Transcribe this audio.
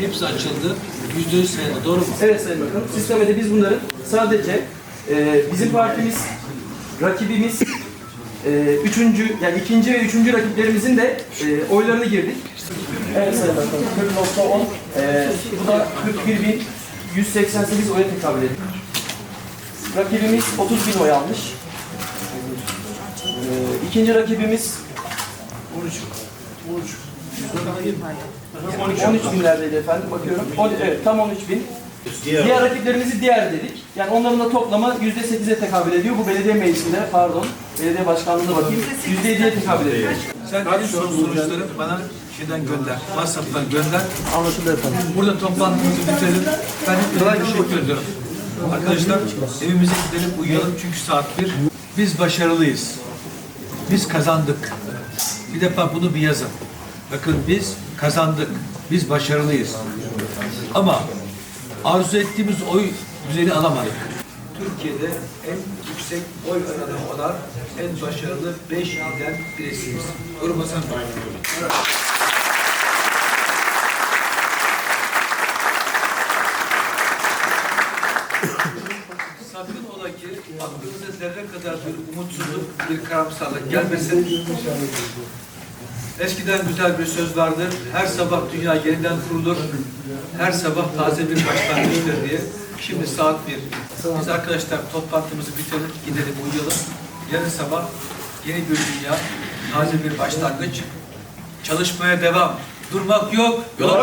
Hepsi açıldı. Yüzde yüz sayılı. Doğru mu? Evet Sayın Bakanım. Sistemede biz bunların sadece e, bizim partimiz, rakibimiz, e, üçüncü, yani ikinci ve üçüncü rakiplerimizin de e, oylarını girdik. Evet Sayın Bakanım. 40.10. E, bu da 41.188 oya tekabül ediyor. Rakibimiz 30 bin oy almış. E, ikinci rakibimiz 13 binlerdeydi efendim bakıyorum. On- evet tam 13 bin. Diğer. rakiplerimizi diğer dedik. Yani onların da toplamı yüzde sekize tekabül ediyor. Bu belediye meclisinde pardon belediye başkanlığına bakayım. Yüzde yediye tekabül ediyor. Sen en son sonuçları bana şeyden gönder. WhatsApp'tan gönder. Anlaşıldı efendim. Burada toplantımızı bitirelim. Ben hep teşekkür ediyorum. Arkadaşlar evimize gidelim uyuyalım çünkü saat bir. Biz başarılıyız. Biz kazandık. Bir defa bunu bir yazın. Bakın biz kazandık. Biz başarılıyız. Ama arzu ettiğimiz oy düzeni alamadık. Türkiye'de en yüksek oy oranı olan en başarılı 5 ilden birisiyiz. Yoruma sen. Sakın ola ki aklınıza zerre kadar bir umutsuzluk, bir karamsarlık gelmesin. Eskiden güzel bir söz vardı. Her sabah dünya yeniden kurulur. Her sabah taze bir başlangıçtır diye. Şimdi saat bir. Biz arkadaşlar toplantımızı bitirelim, gidelim uyuyalım. Yarın sabah yeni bir dünya, taze bir başlangıç. Çalışmaya devam. Durmak yok. Yola